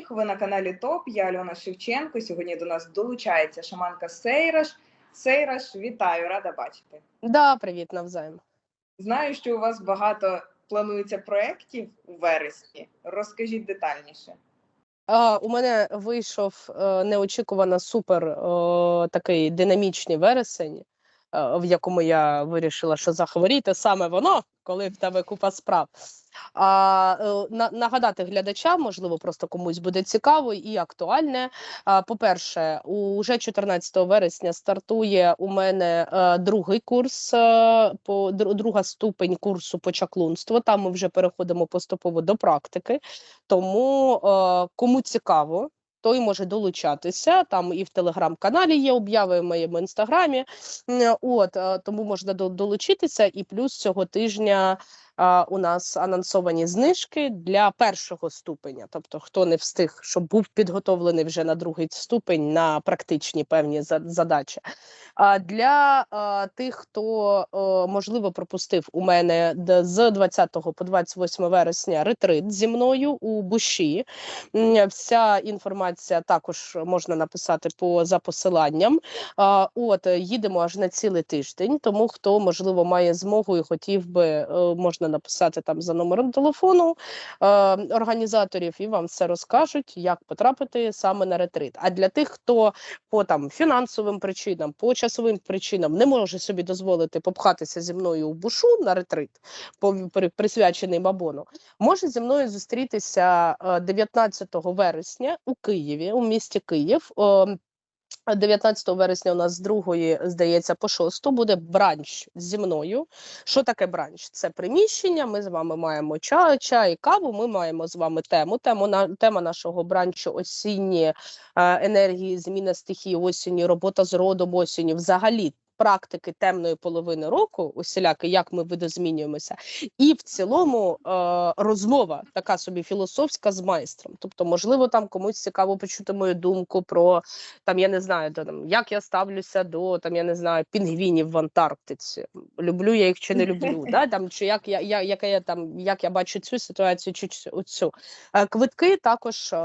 всіх. Ви на каналі ТОП. Я Альона Шевченко. Сьогодні до нас долучається шаманка Сейраш. Сейраш, вітаю, рада бачити. Да, привіт, навзаєм. Знаю, що у вас багато планується проєктів у вересні. Розкажіть детальніше. А, у мене вийшов е, неочікувано супер е, такий динамічний вересень, в якому я вирішила, що захворіти саме воно, коли в тебе купа справ. А е, на, нагадати глядачам, можливо, просто комусь буде цікаво і актуальне. По-перше, уже 14 вересня стартує у мене е, другий курс, е, по друга ступень курсу по чаклунству. Там ми вже переходимо поступово до практики. Тому е, кому цікаво. Той може долучатися там і в телеграм-каналі є обяви в моєму інстаграмі. От е, тому можна до- долучитися. І плюс цього тижня у нас анонсовані знижки для першого ступеня. Тобто, хто не встиг, щоб був підготовлений вже на другий ступень на практичні певні задачі. А для тих, хто можливо пропустив у мене з 20 по 28 вересня ретрит зі мною у Буші. Вся інформація також можна написати по за посиланням. От їдемо аж на цілий тиждень. Тому хто можливо має змогу і хотів би, е, можна написати там за номером телефону е, організаторів, і вам все розкажуть, як потрапити саме на ретрит. А для тих, хто по там фінансовим причинам, по часовим причинам не може собі дозволити попхатися зі мною у бушу на ретрит, присвячений бабону, може зі мною зустрітися е, 19 вересня у Києві, у місті Київ. Е, 19 вересня у нас з другої, здається, по 6 буде бранч зі мною. Що таке бранч? Це приміщення. Ми з вами маємо чай, чай, каву. Ми маємо з вами тему. Тему на тема нашого бранчу осінні е, енергії, зміна стихії осінні, робота з родом осінні. Взагалі практики темної половини року, усіляки, як ми видозмінюємося, і в цілому е, розмова така собі філософська з майстром. Тобто, можливо, там комусь цікаво почути мою думку про там, я не знаю, до, там, як я ставлюся до там, я не знаю, пінгвінів в Антарктиці. Люблю я їх чи не люблю, да? там, чи як я, я, яка я там, як я бачу цю ситуацію, чи цю. Е, Квитки також е,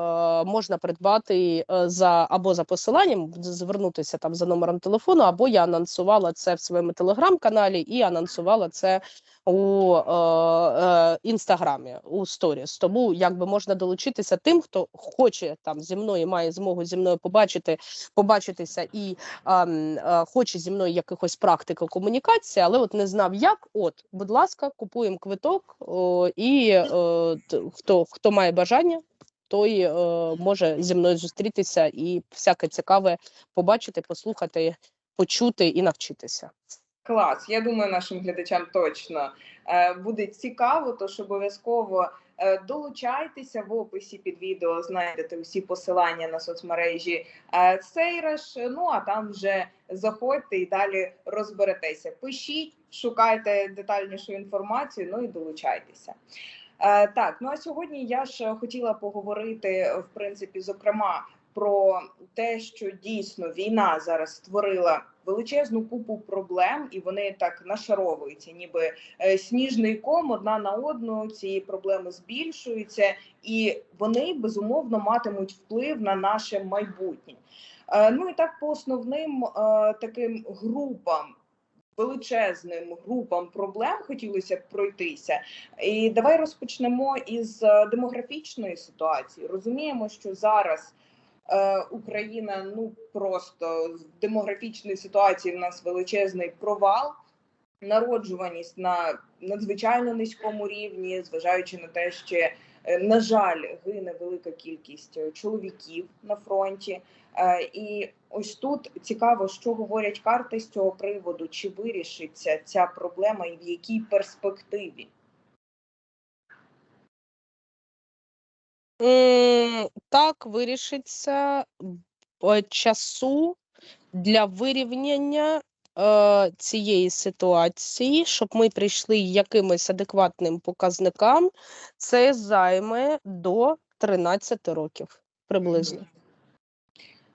можна придбати е, за або за посиланням, звернутися там за номером телефону, або я анонсувала це в своєму телеграм-каналі і анонсувала це у е, е, інстаграмі у сторіс. Тому якби можна долучитися тим, хто хоче там зі мною, має змогу зі мною побачити, побачитися і ем, е, хоче зі мною якихось практики комунікації, але от не знав як. От, будь ласка, купуємо квиток о, і е, хто, хто має бажання. Той е, може зі мною зустрітися і всяке цікаве побачити, послухати, почути і навчитися. Клас. Я думаю, нашим глядачам точно е, буде цікаво, тож обов'язково е, долучайтеся в описі під відео. Знайдете усі посилання на соцмережі е, Сейраш. Ну а там вже заходьте і далі розберетеся. Пишіть, шукайте детальнішу інформацію. Ну і долучайтеся. Так, ну а сьогодні я ж хотіла поговорити в принципі, зокрема, про те, що дійсно війна зараз створила величезну купу проблем, і вони так нашаровуються, ніби е, сніжний ком одна на одну. Ці проблеми збільшуються, і вони безумовно матимуть вплив на наше майбутнє. Е, Ну і так по основним е, таким групам. Величезним групам проблем хотілося б пройтися, і давай розпочнемо із демографічної ситуації. Розуміємо, що зараз Україна ну просто в демографічній ситуації в нас величезний провал. Народжуваність на надзвичайно низькому рівні, зважаючи на те, що е, на жаль гине велика кількість е, чоловіків на фронті. Е, І ось тут цікаво, що говорять карти з цього приводу, чи вирішиться ця проблема і в якій перспективі. Так, вирішиться по часу для вирівняння е, цієї ситуації, щоб ми прийшли якимось адекватним показникам, це займе до 13 років приблизно.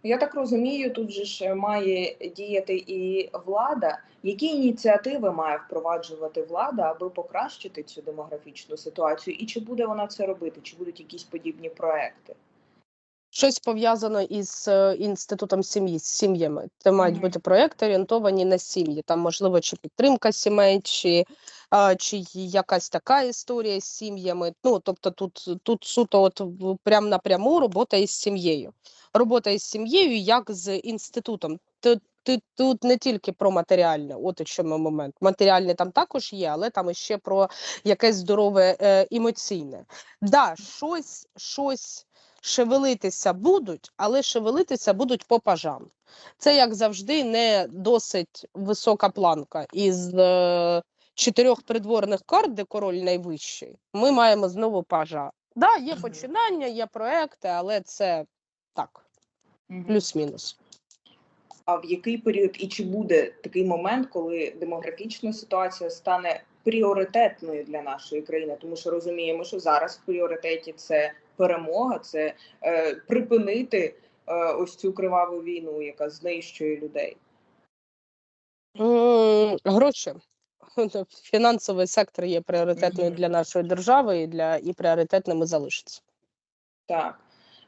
Я так розумію, тут же ж має діяти і влада. Які ініціативи має впроваджувати влада, аби покращити цю демографічну ситуацію? І чи буде вона це робити? Чи будуть якісь подібні проекти? Щось пов'язано із е, інститутом сім'ї, з сім'ями. Це мають бути проекти орієнтовані на сім'ї. Там, можливо, чи підтримка сімей, чи, а, чи якась така історія з сім'ями. Ну, тобто тут, тут суто от прям напряму робота із сім'єю. Робота із сім'єю як з інститутом. Тут, тут, тут не тільки про матеріальне, от у чому момент. Матеріальне там також є, але там іще про якесь здорове е, емоційне. Да, щось, щось шевелитися будуть, але шевелитися будуть по пажам. Це, як завжди, не досить висока планка. Із е, чотирьох придворних карт, де король найвищий, ми маємо знову пажа. Да, є починання, є проекти, але це так, плюс-мінус. А в який період і чи буде такий момент, коли демографічна ситуація стане пріоритетною для нашої країни? Тому що розуміємо, що зараз в пріоритеті це перемога, це е, припинити е, ось цю криваву війну, яка знищує людей. Гроші. Фінансовий сектор є пріоритетною Мгм. для нашої держави і для і пріоритетним і залишиться. Так.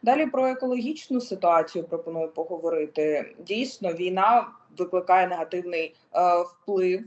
Далі про екологічну ситуацію пропоную поговорити. Дійсно, війна викликає негативний е, вплив,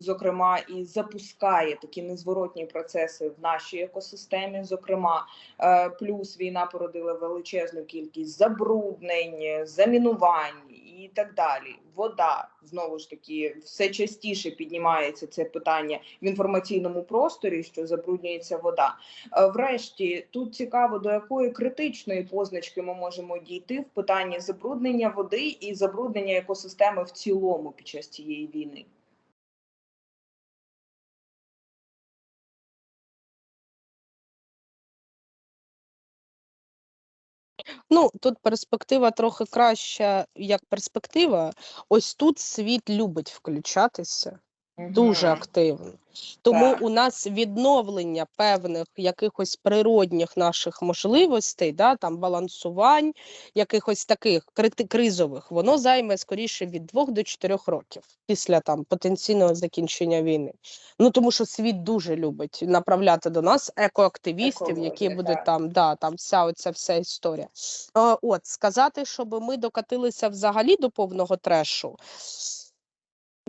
зокрема, і запускає такі незворотні процеси в нашій екосистемі. Зокрема, е, плюс війна породила величезну кількість забруднень, замінувань і так далі. Вода знову ж таки все частіше піднімається це питання в інформаційному просторі, що забруднюється вода. Е, Врешті, тут цікаво, до якої критичної позначки ми можемо дійти в питанні забруднення води і забруднення екосистеми в цілому під час цієї війни. Ну, тут перспектива трохи краща, як перспектива. Ось тут світ любить включатися дуже активно. Тому Так. у нас відновлення певних якихось природних наших можливостей, да, там балансувань, якихось таких кризових, воно займе скоріше від двох до чотирьох років після там потенційного закінчення війни. Ну тому що світ дуже любить направляти до нас екоактивістів, які будуть так. там, да, там вся оця вся історія. От сказати, щоб ми докатилися взагалі до повного трешу.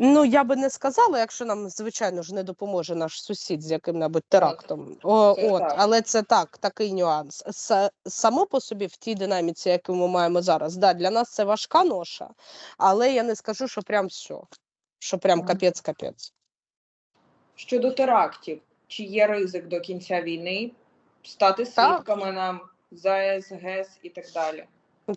Ну, я би не сказала, якщо нам, звичайно ж, не допоможе наш сусід з яким-небудь терактом. О, Це от, так. але це так, такий нюанс. С- само по собі в тій динаміці, яку ми маємо зараз, да, для нас це важка ноша, але я не скажу, що прям все, що прям Мгм. капець-капець. Щодо терактів, чи є ризик до кінця війни стати свідками нам ЗАЕС, ГЕС і так далі?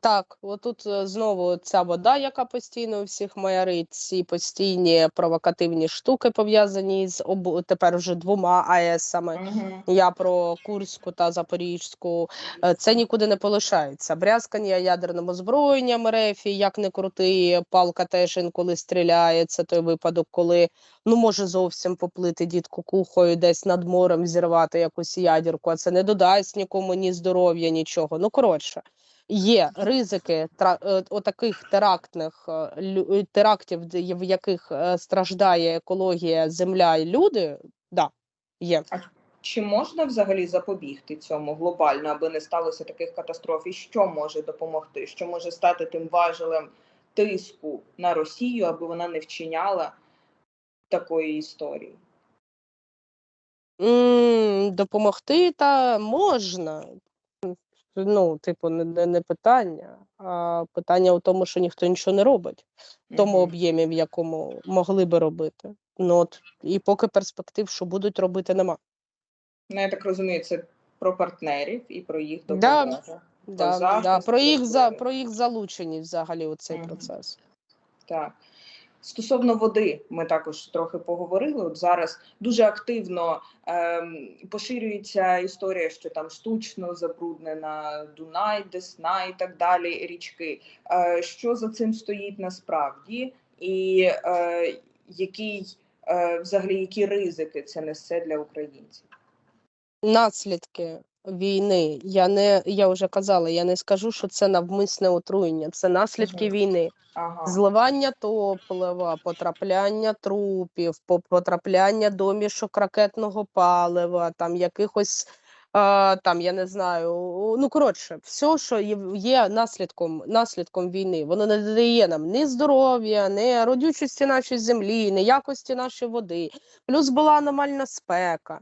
Так, отут е, знову ця вода, яка постійно у всіх маярить, ці постійні провокативні штуки пов'язані з обо тепер вже двома АЕСами. Мгм. Я про Курську та Запорізьку. Е, Це нікуди не полишається. Брязкання ядерним озброєнням РФ, як не крути, палка теж інколи стріляє. Це той випадок, коли ну може зовсім поплити дід кукухою, десь над морем зірвати якусь ядерку, а це не додасть нікому ні здоров'я, нічого. Ну коротше. Є ризики е, отаких терактних е, е, терактів, в яких страждає екологія, земля і люди. Да, є. Чи можна взагалі запобігти цьому глобально, аби не сталося таких катастроф? І що може допомогти? Що може стати тим важелем тиску на Росію, аби вона не вчиняла такої історії? М, допомогти та можна. Ну, типу, не, не, не питання. А питання у тому, що ніхто нічого не робить в тому об'ємі, в якому могли би робити. Ну, от, і поки перспектив, що будуть робити, нема. Ну, я так розумію, це про партнерів і про їх Да. допомогу. Да, захист, да, про, їх за, про- про їх залученість взагалі у цей Мгм. процес. Так. Стосовно води, ми також трохи поговорили. От зараз дуже активно ем, поширюється історія, що там штучно забруднена Дунай, Десна і так далі річки. Е, що за цим стоїть насправді, і е, який е, взагалі які ризики це несе для українців? Наслідки війни. Я не я вже казала, я не скажу, що це навмисне отруєння, це наслідки Мгм. війни. Ага. Зливання топлива, потрапляння трупів, по- потрапляння домішок ракетного палива, там якихось там я не знаю. Ну коротше, все, що є наслідком, наслідком війни, воно не дає нам ні здоров'я, ні родючості нашої землі, ні якості нашої води. Плюс була аномальна спека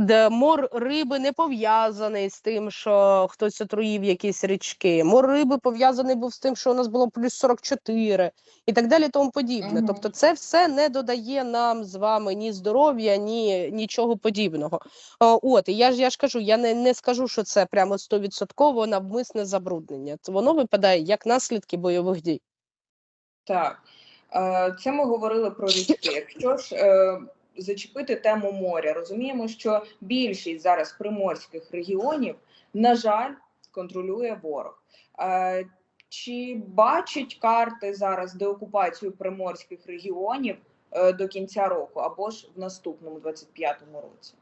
де мор риби не пов'язаний з тим, що хтось отруїв якісь річки. Мор риби пов'язаний був з тим, що у нас було плюс 44 і так далі, тому подібне. Мгм. Тобто, це все не додає нам з вами ні здоров'я, ні нічого подібного. О, От і я ж я ж кажу, я не, не скажу, що це прямо стовідсотково навмисне забруднення. Воно випадає як наслідки бойових дій. Так, Е, це ми говорили про річки. Якщо ж е, зачепити тему моря, розуміємо, що більшість зараз приморських регіонів, на жаль, контролює ворог. Е, Чи бачать карти зараз деокупацію приморських регіонів е, до кінця року або ж в наступному 25-му році?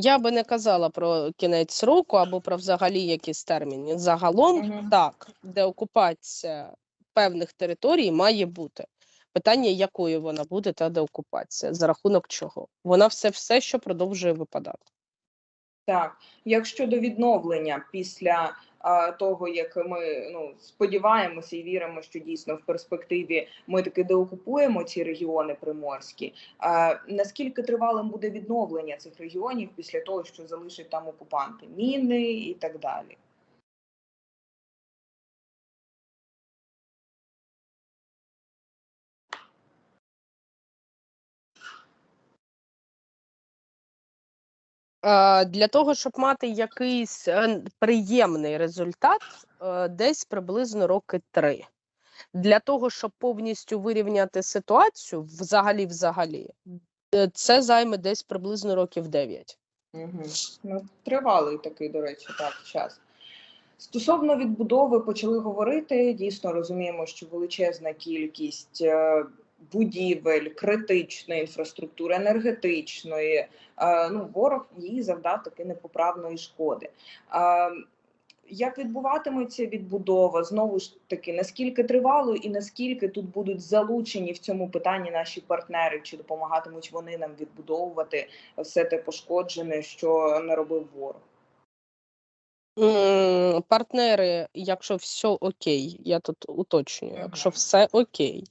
Я би не казала про кінець року або про взагалі якісь терміни. Загалом Мгм. так, деокупація певних територій має бути. Питання, якою вона буде, та деокупація, за рахунок чого? Вона все, все, що продовжує випадати. Так, як щодо відновлення після а, того, як ми ну сподіваємося і віримо, що дійсно в перспективі ми таки деокупуємо ці регіони приморські. А, наскільки тривалим буде відновлення цих регіонів після того, що залишать там окупанти, міни і так далі? Для того, щоб мати якийсь е, приємний результат, е, десь приблизно роки три. Для того, щоб повністю вирівняти ситуацію, взагалі, взагалі, е, це займе десь приблизно років 9. Угу. Ну, тривалий такий, до речі, так час. Стосовно відбудови почали говорити. Дійсно розуміємо, що величезна кількість е, будівель, критичної інфраструктури, енергетичної. е, Ну, ворог їй завдав таки непоправної шкоди. Е, Як відбуватиметься відбудова? Знову ж таки, наскільки тривало і наскільки тут будуть залучені в цьому питанні наші партнери, чи допомагатимуть вони нам відбудовувати все те пошкоджене, що наробив ворог? Партнери, якщо все окей, я тут уточнюю, якщо все окей,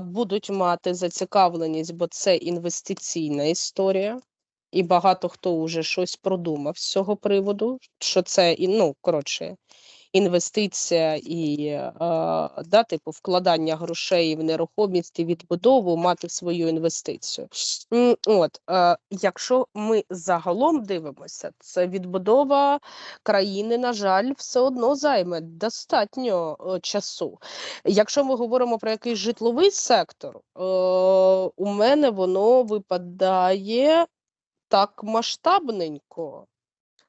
будуть мати зацікавленість, бо це інвестиційна історія, і багато хто вже щось продумав з цього приводу, що це і, ну, коротше, інвестиція і е, да, типу, вкладання грошей в нерухомість і відбудову, мати свою інвестицію. От, е, якщо ми загалом дивимося, це відбудова країни, на жаль, все одно займе достатньо е, часу. Якщо ми говоримо про якийсь житловий сектор, е, у мене воно випадає так масштабненько.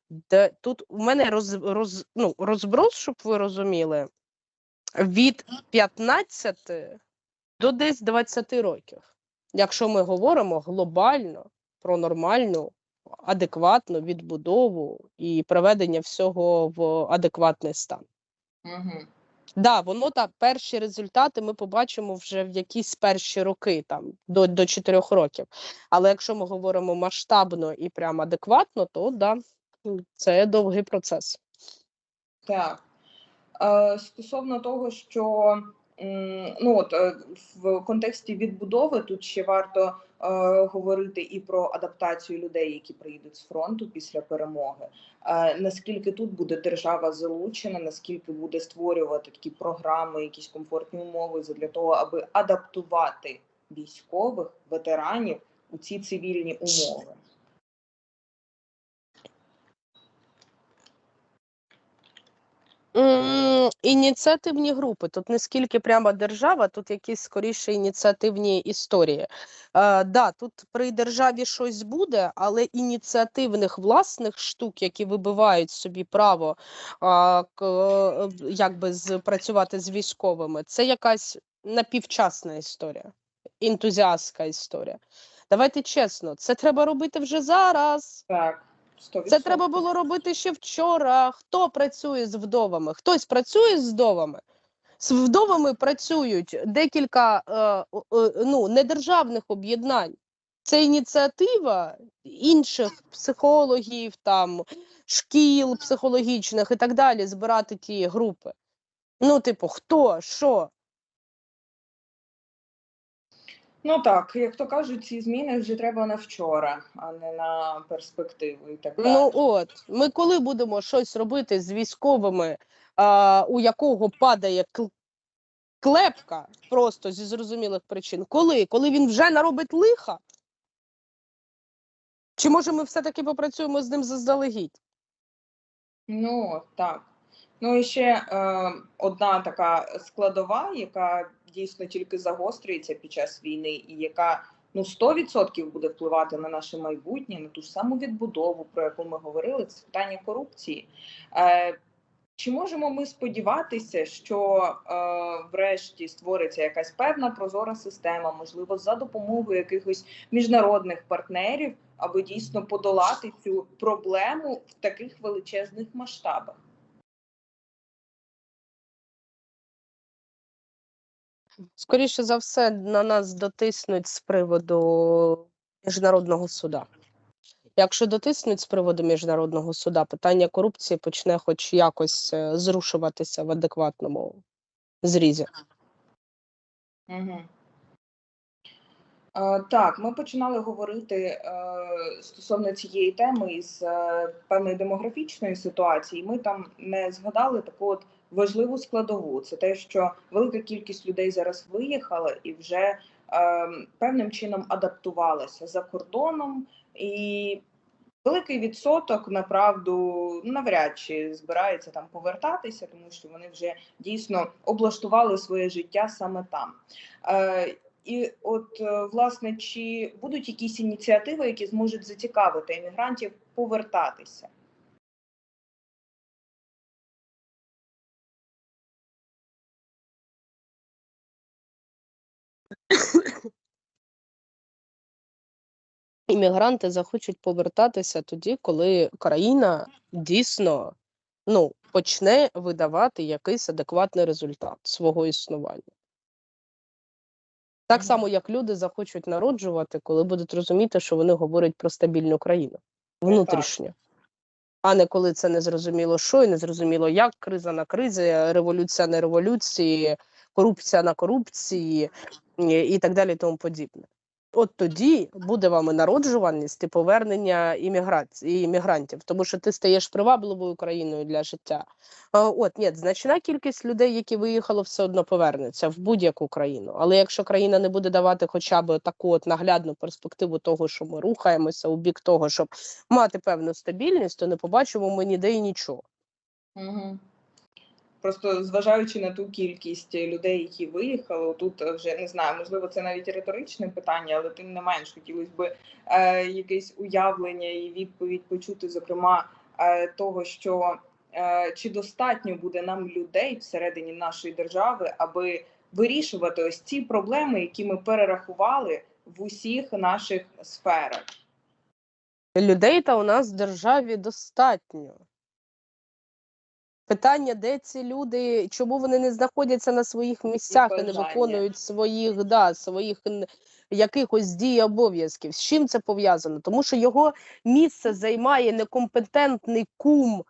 Де тут у мене роз, роз, ну, розброс, щоб ви розуміли, від 15 до десь 20 років. Якщо ми говоримо глобально про нормальну, адекватну відбудову і приведення всього в адекватний стан. Угу. Да, воно та перші результати ми побачимо вже в якісь перші роки, там до, до 4 років. Але якщо ми говоримо масштабно і прям адекватно, то да, це довгий процес. Так. Е, Стосовно того, що ну от е, в контексті відбудови тут ще варто е, говорити і про адаптацію людей, які приїдуть з фронту після перемоги. Наскільки тут буде держава залучена, наскільки буде створювати такі програми, якісь комфортні умови для того, аби адаптувати військових ветеранів у ці цивільні умови. М, Ініціативні групи. Тут не скільки прямо держава, тут якісь скоріше ініціативні історії. Е, да, тут при державі щось буде, але ініціативних власних штук, які вибивають собі право к, е, якби з, працювати з військовими, це якась напівчасна історія, ентузіастська історія. Давайте чесно, це треба робити вже зараз. Так, 100%. Це треба було робити ще вчора. Хто працює з вдовами? Хтось працює з вдовами. З вдовами працюють декілька е, е, ну, недержавних об'єднань. Це ініціатива інших психологів, там шкіл психологічних і так далі, збирати ті групи. Ну, типу, хто, що? Ну так, як то кажуть, ці зміни вже треба на вчора, а не на перспективу і так далі. Ну от, ми коли будемо щось робити з військовими, а, у якого падає клепка просто зі зрозумілих причин? Коли? Коли він вже наробить лиха? Чи може ми все-таки попрацюємо з ним заздалегідь? Ну так. Ну і ще е, одна така складова, яка дійсно тільки загострюється під час війни, і яка ну 100% буде впливати на наше майбутнє, на ту ж саму відбудову, про яку ми говорили, це питання корупції. Е, чи можемо ми сподіватися, що е, врешті створиться якась певна прозора система, можливо, за допомогою якихось міжнародних партнерів, аби дійсно подолати цю проблему в таких величезних масштабах? Скоріше за все, на нас дотиснуть з приводу міжнародного суда. Якщо дотиснуть з приводу міжнародного суда, питання корупції почне хоч якось е, зрушуватися в адекватному зрізі. Е, так, ми починали говорити е, стосовно цієї теми із е, певної демографічної ситуації. Ми там не згадали таку от важливу складову. Це те, що велика кількість людей зараз виїхала і вже е, певним чином адаптувалася за кордоном, і великий відсоток направду навряд чи збирається там повертатися, тому що вони вже дійсно облаштували своє життя саме там. Е, і от е, власне, чи будуть якісь ініціативи, які зможуть зацікавити емігрантів повертатися? Іммігранти захочуть повертатися тоді, коли країна дійсно ну, почне видавати якийсь адекватний результат свого існування. Так само, як люди захочуть народжувати, коли будуть розуміти, що вони говорять про стабільну країну внутрішньо. А не коли це не зрозуміло, що і не зрозуміло, як криза на кризі, революція на революції, корупція на корупції і так далі, і тому подібне. От тоді буде вам народжуваність і повернення імміграції іммігрантів, тому що ти стаєш привабливою країною для життя. От ні, значна кількість людей, які виїхали, все одно повернуться в будь-яку країну. Але якщо країна не буде давати хоча б таку от наглядну перспективу того, що ми рухаємося у бік того, щоб мати певну стабільність, то не побачимо ми ніде і нічого. Угу. Просто зважаючи на ту кількість людей, які виїхали, тут вже не знаю, можливо, це навіть риторичне питання, але тим не менш хотілося б е, якесь уявлення і відповідь почути, зокрема, е, того, що е, чи достатньо буде нам людей всередині нашої держави, аби вирішувати ось ці проблеми, які ми перерахували в усіх наших сферах. Людей та у нас в державі достатньо. Питання, де ці люди, чому вони не знаходяться на своїх місцях і не виконують своїх, да, своїх якихось дій обов'язків. З чим це пов'язано? Тому що його місце займає некомпетентний кум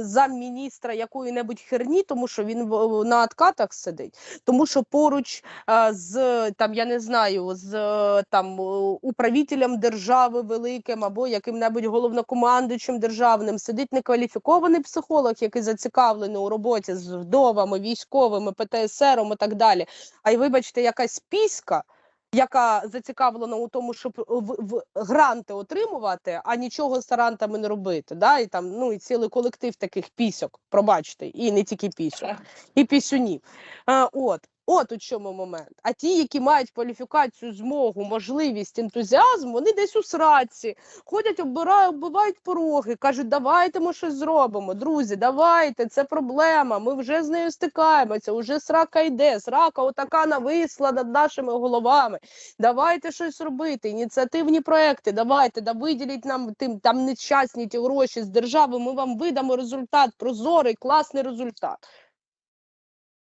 замміністра якої-небудь херні, тому що він на откатах сидить, тому що поруч а, з там, я не знаю, з е, там управителем держави великим або яким-небудь головнокомандуючим державним сидить некваліфікований психолог, який зацікавлений у роботі з вдовами, військовими, ПТСРом і так далі. А й вибачте, якась піська. Яка зацікавлена у тому, щоб в, в гранти отримувати, а нічого з тарантами не робити. Да? І там ну і цілий колектив таких пісьок, пробачте, і не тільки пісьок і пісюнів. А, от. От у чому момент. А ті, які мають кваліфікацію, змогу, можливість, ентузіазм, вони десь у сраці, ходять, оббирають, оббивають пороги, кажуть, давайте ми щось зробимо. Друзі, давайте, це проблема. Ми вже з нею стикаємося, вже срака йде, срака отака нависла над нашими головами. Давайте щось робити, ініціативні проекти, давайте, да виділіть нам тим там нещасні ті гроші з держави. Ми вам видамо результат, прозорий, класний результат.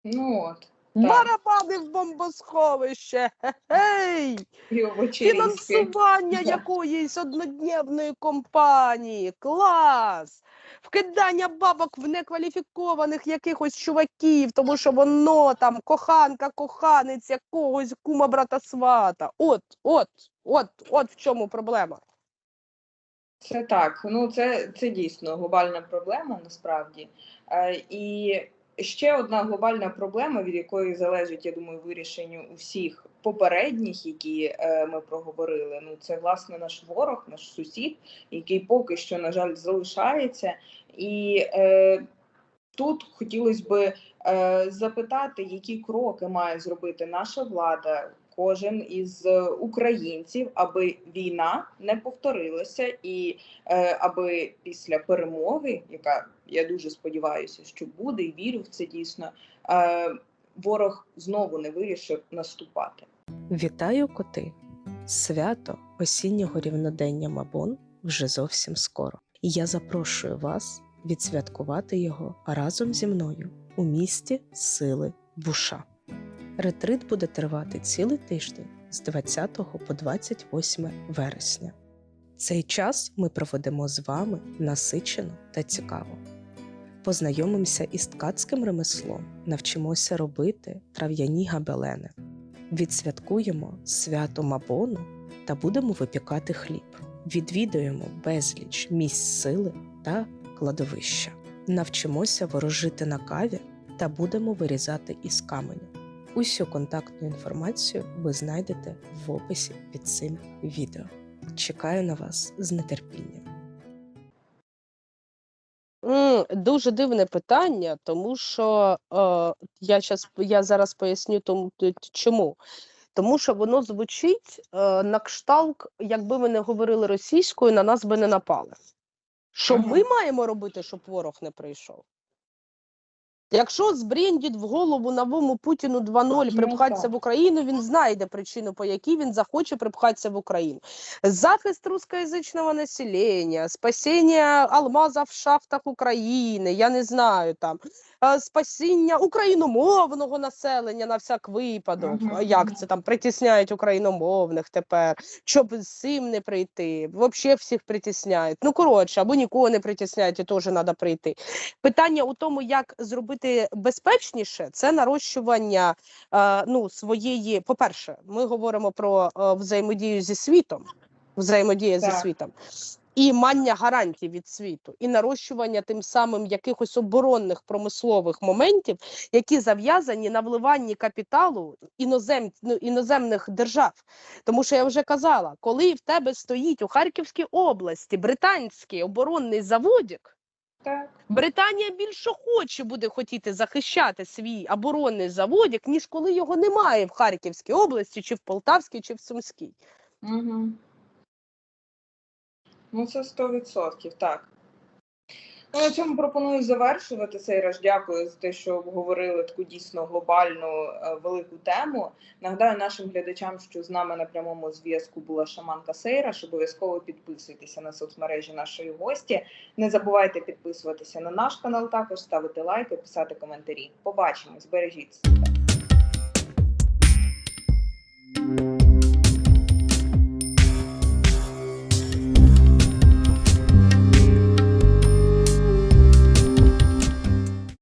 Ну от. Барабани в бомбосховище. Гей! Фінансування якоїсь однодневної компанії. Клас! Вкидання бабок в некваліфікованих якихось чуваків, тому що воно там коханка, коханець якогось кума брата свата. От, от, от, от в чому проблема. Це так. Ну це, це дійсно глобальна проблема насправді. Е, і ще одна глобальна проблема, від якої залежить, я думаю, вирішення усіх попередніх, які е, ми проговорили. Ну це власне наш ворог, наш сусід, який поки що, на жаль, залишається. І е, тут хотілося би е, запитати, які кроки має зробити наша влада. Кожен із українців, аби війна не повторилася, і е, аби після перемоги, яка я дуже сподіваюся, що буде, і вірю в це дійсно, е, ворог знову не вирішив наступати. Вітаю, коти! Свято осіннього рівнодення Мабон вже зовсім скоро. І я запрошую вас відсвяткувати його разом зі мною у місті Сили Буша. Ретрит буде тривати цілий тиждень з 20 по 28 вересня. Цей час ми проведемо з вами насичено та цікаво. Познайомимося із ткацьким ремеслом, навчимося робити трав'яні габелени відсвяткуємо свято Мабону та будемо випікати хліб. Відвідуємо безліч місць сили та кладовища. Навчимося ворожити на каві та будемо вирізати із каменю. Усю контактну інформацію ви знайдете в описі під цим відео. Чекаю на вас з нетерпінням. Дуже дивне питання, тому що е, я, щас, я зараз поясню тому, чому. Тому що воно звучить е, на кшталт, якби ми не говорили російською, на нас би не напали. Що Ага. ми маємо робити, щоб ворог не прийшов? Якщо збрендіть в голову новому Путіну 2.0 Ну, припхатися в Україну, він знайде причину, по якій він захоче припхатися в Україну. Захист рускоязичного населення, спасіння алмаза в шахтах України, я не знаю там, спасіння україномовного населення на всяк випадок. Мгм, А Як це там притісняють україномовних тепер, щоб з цим не прийти. Взагалі всіх притісняють. Ну коротше, або нікого не притісняють, і теж треба прийти. Питання у тому, як зробити безпечніше, це нарощування е, ну, своєї. По-перше, ми говоримо про е, взаємодію зі світом, взаємодія зі світом. І мання гарантій від світу, і нарощування тим самим якихось оборонних промислових моментів, які зав'язані на вливанні капіталу інозем, ну, іноземних держав. Тому що я вже казала, коли в тебе стоїть у Харківській області британський оборонний заводик, Так. Британія більше хоче буде хотіти захищати свій оборонний заводик, ніж коли його немає в Харківській області, чи в Полтавській, чи в Сумській. Угу. Ну, це 100%, так. Ну, на цьому пропоную завершувати цей раз. Дякую за те, що обговорили таку дійсно глобальну е, велику тему. Нагадаю нашим глядачам, що з нами на прямому зв'язку була шаманка Сейраш. Обов'язково підписуйтеся на соцмережі нашої гості. Не забувайте підписуватися на наш канал, також ставити лайки, писати коментарі. Побачимось, бережіть себе.